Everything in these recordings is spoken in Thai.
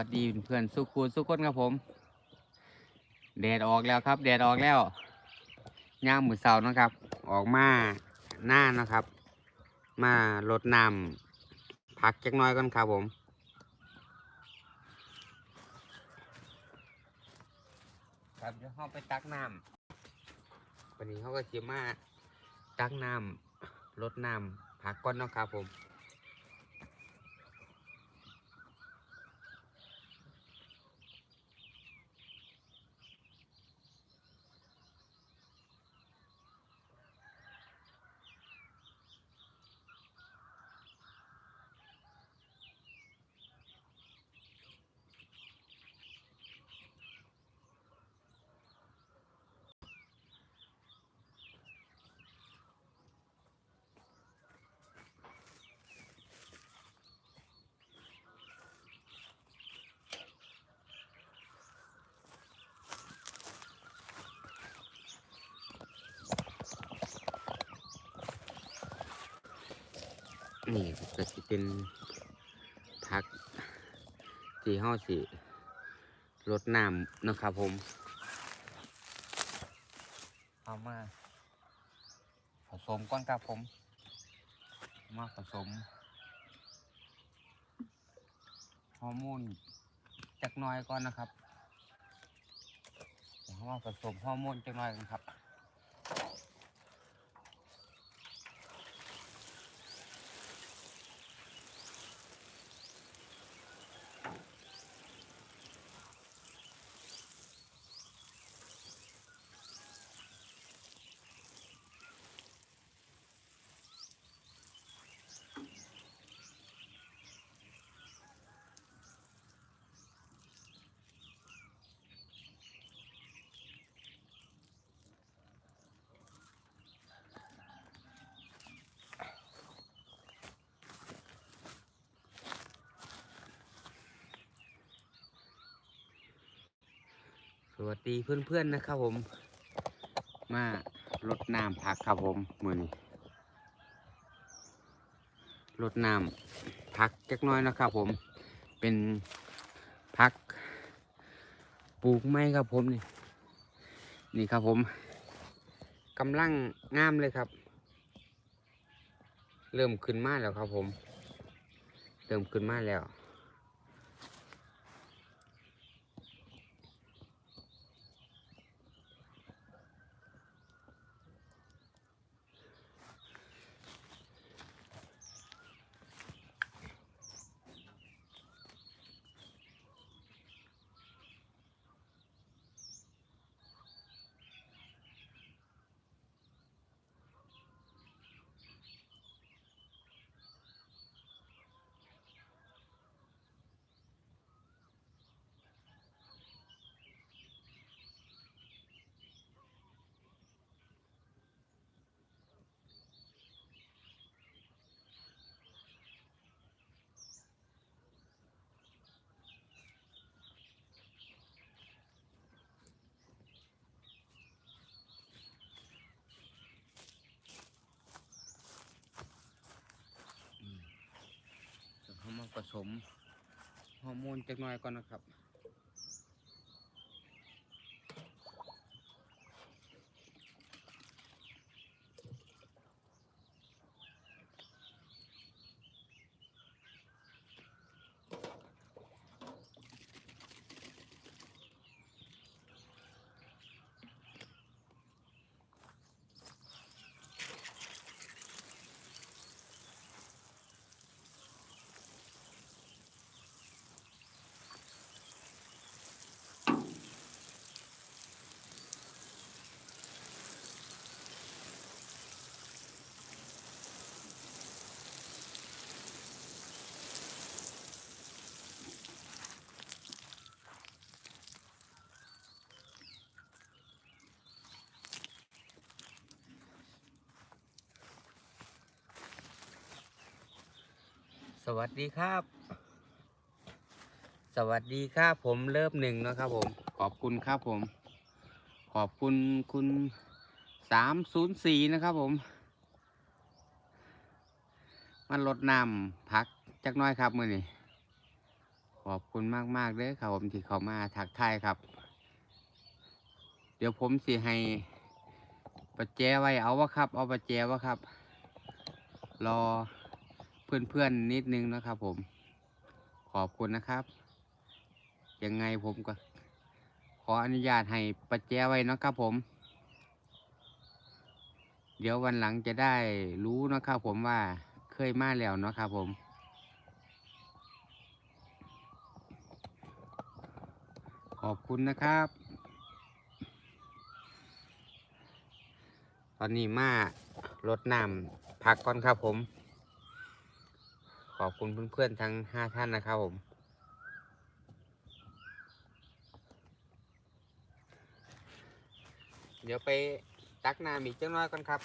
วัสดีเพื่อนสุขูสุขคนครับผม แดดออกแล้วครับ แดดออกแล้วย่ามมือเสานะครับ ออกมาหน้านะครับ มาลดน้ำพักจักน้อยก่อนครับผมครับเดี๋ยวเขาไปตักน้ำวันนี้เขาก็จะมาตักน้ำลดน้ำพักก่อนเนาะครับผม นี่ก็สิเป็นพักที่ห้าสิรดน้ำนะครับผม เอามาผสมก่อนครับผม มาผสมฮอร์โมนจักน้อยก่อนนะครับเดี๋ยวเรามาผสมฮอร์โมนจักน้อยกันครับ วัสดีเพื่อนๆนะครับผม มารดน้ำผักครับผมมือนี้รดน้ำผักจักน้อยนะครับผม เป็นผักปลูกไม้ครับผมนี่ นี่ครับผมกำลังงามเลยครับ เริ่มขึ้นมาแล้วครับผม เริ่มขึ้นมาแล้ว ผสมฮอร์โมนจักหน่อยก่อนนะครับ สวัสดีครับ สวัสดีครับผมเริ่มหนึ่งนะครับผม ขอบคุณครับผม ขอบคุณคุณสามศูนย์สี่นะครับผม มันลดน้ำพักจักน้อยครับมือนี้ผอบคุณมากๆเลยครับผมที่เขามาทักทายครับ เดี๋ยวผมสิให้ประแจไว้เอาวะครับ เอาประแจวะครับ รอ เพื่อนๆนิดนึงนะครับผม ขอบคุณนะครับ ยังไงผมก็ ขออนุญาตให้ประแจไว้นะครับผม เดี๋ยววันหลังจะได้รู้นะครับผมว่าเคยมาแล้วนะครับผม ขอบคุณนะครับ ตอนนี้มารดน้ำพักก่อนครับผม ขอบคุณเพื่อนๆทั้งห้าท่านนะครับผมเดี๋ยวไปตักน้ำอีกเจ้าน้อยก่อนครับ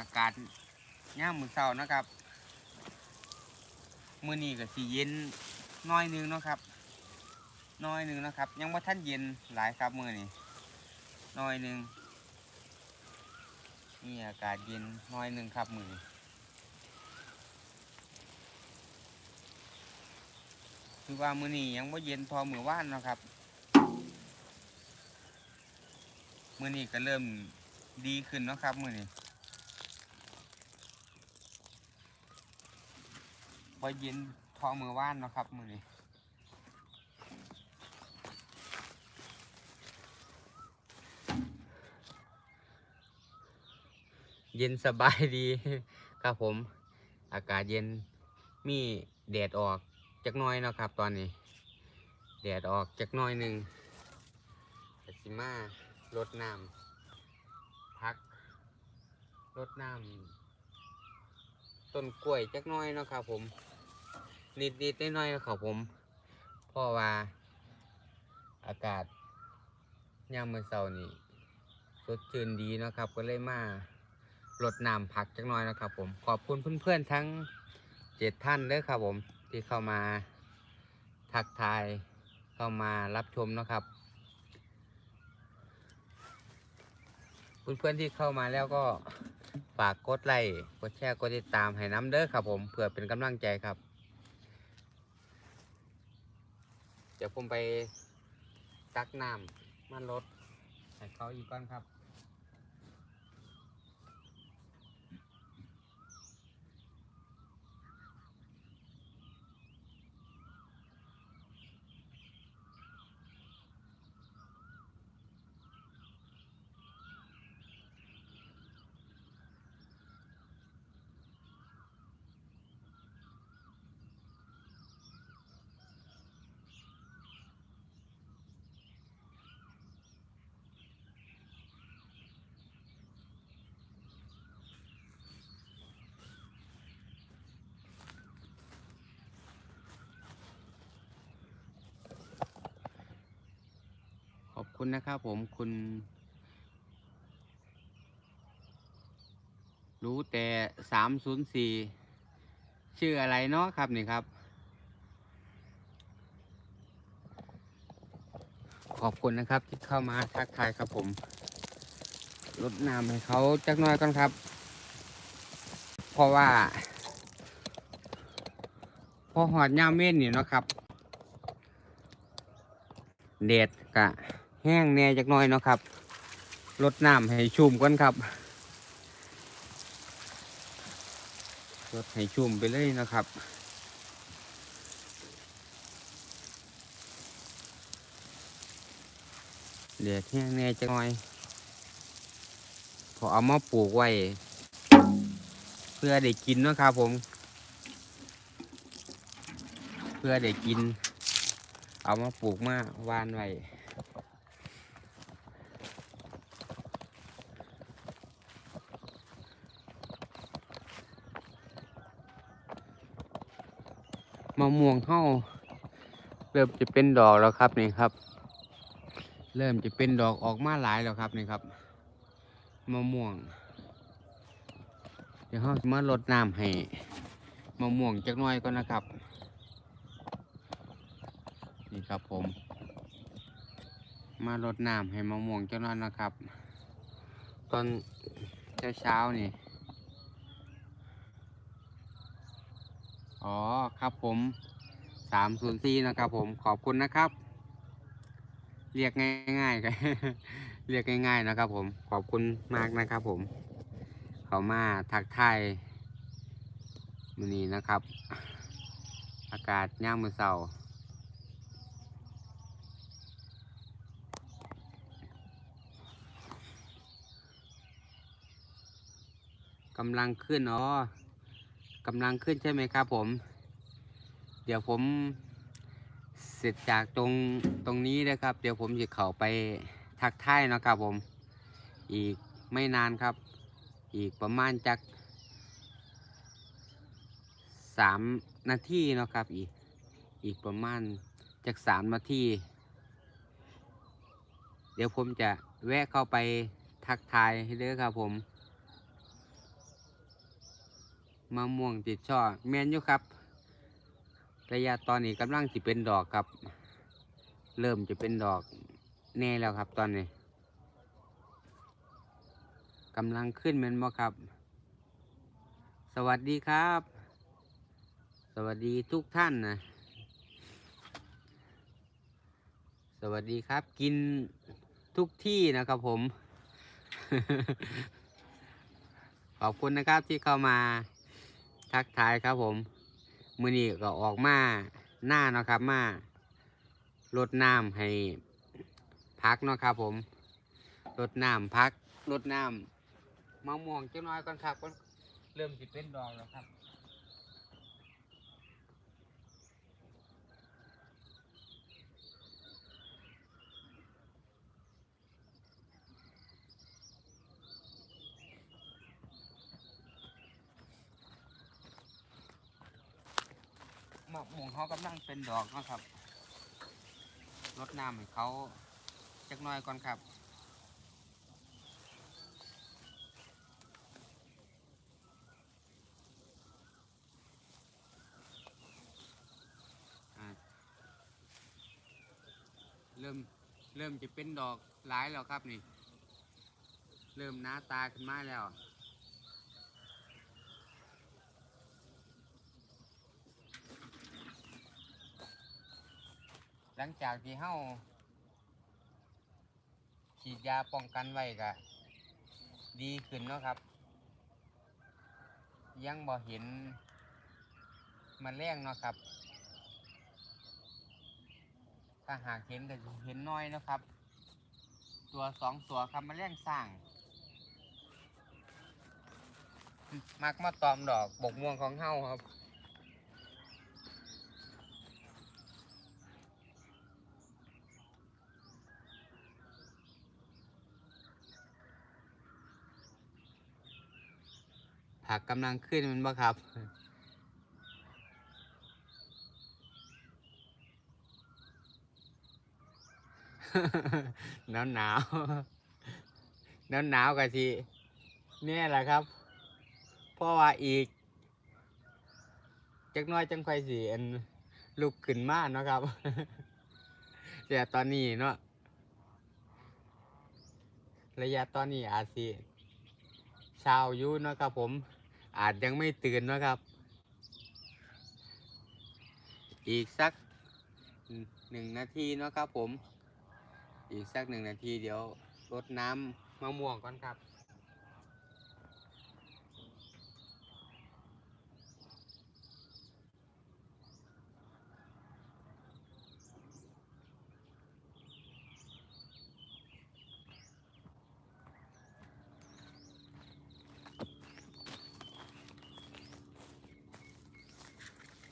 อากาศย่ามมือเศร้านะครับ มือนี้ก็สีเย็นน้อยหนึงนะครับ น้อยหนึ่งนะครับ ยังว่าท่านเย็นหลายครับมือนี้น้อยหนึ่งนี่อากาศเย็นน้อยหนึ่งครับมือนี้คือว่ามือนี้ยังว่าเย็นพอมือว่านนะครับมือนี้ก็เริ่มดีขึ้นนะครับมือนี้ พอเย็นพองมือว่านนะครับมือนี้เย็นสบายดีครับผม อากาศเย็นมีแดดออกจักน้อยนะครับ ตอนนี้ แดดออกจักน้อยหนึ่งสิมารดน้ำพักรดน้ำต้นกล้วยจักน้อยนะครับผม นิดๆน้อยๆนะครับผมเพราะว่า อากาศยามมื้อเช้านี่สดชื่นดีนะครับ ก็เลยมารดน้ำผักจักหน้อยนะครับ ผมขอบคุณเพื่อนๆทั้งเจ็ดท่านเด้อครับผมที่เข้ามาทักทายเข้ามารับชมนะครับ เพื่อนๆที่เข้ามาแล้วก็ฝากกดไลค์กดแชร์กดติดตามให้น้ำเด้อครับผมเพื่อเป็นกำลังใจครับ เดี๋ยวผมไปตักน้ำมันรถให้เขาอีกก่อนครับ คุณนะครับผมคุณ รู้แต่สามศูนย์สี่ชื่ออะไรเนาะครับนี่ครับ ขอบคุณนะครับที่เข้ามาทักทายครับผมลดน้ำให้เขาจักน้อยก่อนครับ เพราะว่า พอหอดย่ามเม่นนี่เนาะครับแดดกะ แห้งแน่จักหน่อยเนาะครับลดน้ำให้ชุ่มก่อนครับลดให้ชุ่มไปเลยนะครับแดดแห้งแน่จักหน่อย พอเอามาปลูกไว้ เพื่อได้กินเนาะครับผม เพื่อได้กิน เอามาปลูกมาวานไว้ มะม่วงเข้าเริ่มจะเป็นดอกแล้วครับนี่ครับ เริ่มจะเป็นดอกออกมาหลายแล้วครับนี่ครับมะม่วง เดี๋ยวเรามาลดน้ำให้มะม่วงจักน่อยก่อนนะครับ นี่ครับผม มาลดน้ำให้มะม่วงจักน่อยนะครับ ตอนเช้าๆนี่ อ๋อครับผมสามศูนย์สี่นะครับผมขอบคุณนะครับ เรียกง่ายๆกันเรียกง่าย ๆนะครับ ผมขอบคุณมากนะครับผม เขามาทักทายมือนี้นะครับ อากาศย่ามมือเสาร์กำลังขึ้นอ๋อ กำลังขึ้นใช่ไหมครับผม เดี๋ยวผมเสร็จจากตรงตรงนี้นะครับ เดี๋ยวผมจะเข้าไปทักทายเนาะครับผม อีกไม่นานครับ อีกประมาณจักสามนาทีเนาะครับ อีกอีกประมาณจักสามนาทีเดี๋ยวผมจะแวะเข้าไปทักทายให้เด้อครับผม มะม่วงติดช่อแมนอยู่ครับ ระยะตอนนี้กำลังจะเป็นดอกครับ เริ่มจะเป็นดอกแน่แล้วครับตอนนี้กำลังขึ้นแมนบ่ครับ สวัสดีครับ สวัสดีทุกท่านนะสวัสดีครับ กินทุกที่นะครับผม ขอบคุณนะครับที่เข้ามา ทักทายครับผมมือนี้ก็ออกมาหน้าเนาะครับมาลดน้ำให้พักเนาะครับผมลดน้ำพักลดน้ำมะม่วงเจ้าน้อยก่อนครับก็เริ่มสิเป็นดอกแล้วครับ เขากำลังเป็นดอกนะครับรดน้ำให้เขาจักหน้อยก่อนครับเริ่มเริ่มจะเป็นดอกหลายแล้วครับนี่ เริ่มหน้าตาขึ้นมาแล้ว หลังจากที่เฮาฉีดยาป้องกันไว้ก็ดีขึ้นเนาะครับ ยังบ่เห็นมันแรงเนาะครับ ถ้าหากเห็นก็เห็นน้อยเนาะครับ ตัวสองตัวครับมันแรงสร้าง มักมาตอมดอกบกม่วงของเฮาครับ ผักกำลังขึ้นมันบ่ครับ หนาวหนาวหนาวหนาวกันทีเนี่ยแหละครับเพราะว่าอีกจักหน้อยจังไฟสีอันลุกขึ้นมาเนาะครับแต่ตอนนี้เนาะระยะตอนนี้อาจสิเช้าอยู่เนาะครับผม อาจยังไม่ตื่นนะครับ อีกสักหนึ่งนาทีนะครับผม อีกสักหนึ่งนาทีเดี๋ยวรดน้ำมะม่วงก่อนครับ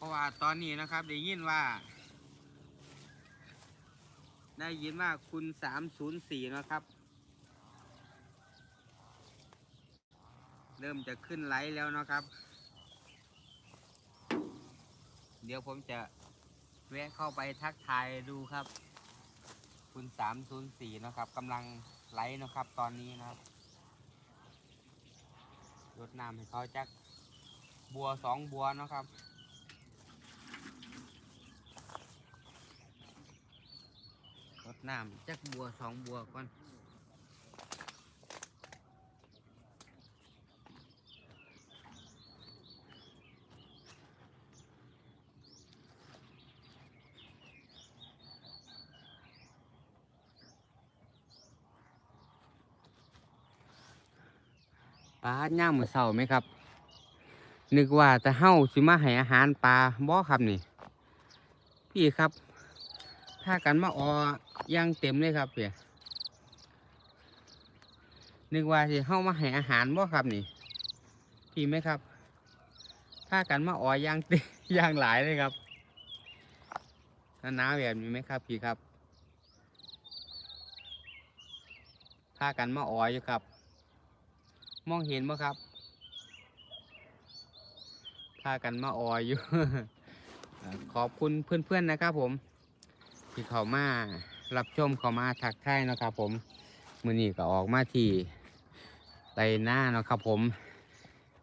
ะว่าตอนนี้นะครับได้ยินว่า ได้ยินว่าคุณสามศูนย์สี่นะครับ เริ่มจะขึ้นไลท์แล้วนะครับ เดี๋ยวผมจะแวะเข้าไปทักทายดูครับ คุณสามศูนย์สี่นะครับกำลังไลฟ์นะครับตอนนี้นะครับรดน้ำให้เขาจักบัวสองบัวนะครับ รด น้ำจักบัวสองบัวก่อนปลาย่างมือเสาไหมครับ นึกว่าจะเฮ้าสิมาให้อาหารปลาบ่ครับนี่ พี่ครับ ถ้ากันมาออ ย่างเต็มเลยครับเพี่ยนึกว่าสิเฮ้ามาให้อาหารบ่ครับนี่พี่ไหมครับ ถ้ากันมาออย่างเต็มย่างหลายเลยครับหนาแบบนี้ไหมครับพี่ครับถ้ากันมาออยอยู่ครับ มองเห็นไหมครับพากันมาออยอยู่ ขอบคุณเพื่อนๆนะครับผม ที่เขามา รับชมเขามาทักทายนะครับผมมือนี้ก็ออกมาที่ไรหน้านะครับผม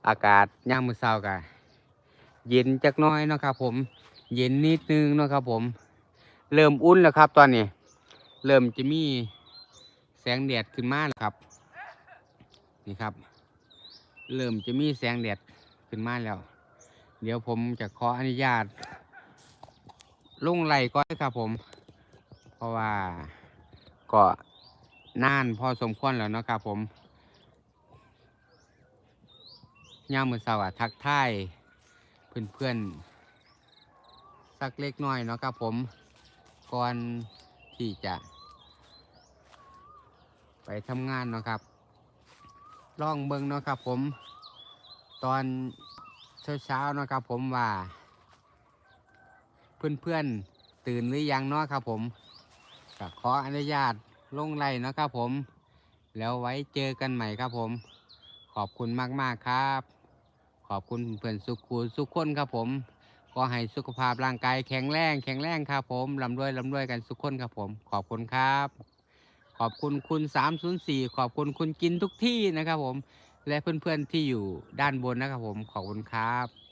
อากาศย่างมือเช้ากะเย็นจักน้อยนะครับผม เย็นนิดนึงนะครับผม เริ่มอุ่นแล้วครับตอนนี้ เริ่มจะมีแสงแดดขึ้นมาแล้วครับ นี่ครับ เริ่มจะมีแสงแดดขึ้นมาแล้ว เดี๋ยวผมจะขออนุญาตลงไหลก่อนครับผม เพราะว่าก็นานพอสมควรแล้วนะครับผมย่ามมือสวัสดทักทายเพื่อนๆสักเล็กน้อยเนาะครับผมก่อนที่จะ ไปทำงานเนาะครับลองเบิ่งเนาะครับผม ตอนเช้าๆเนาะครับผมว่า เพื่อนๆตื่นหรือยังเนาะครับผม ก็ขออนุญาตลงไล่นะครับผม แล้วไว้เจอกันใหม่ครับผม ขอบคุณมากๆครับ ขอบคุณเพื่อนสุขุสุขคนครับผมขอให้สุขภาพร่างกายแข็งแรงแข็งแรงครับผมลำด้วยลำด้วยกันสุขคนครับผม ขอบคุณครับ ขอบคุณคุณ 304 ขอบคุณคุณกินทุกที่นะครับผม และเพื่อนๆที่อยู่ด้านบนนะครับผม ขอบคุณครับ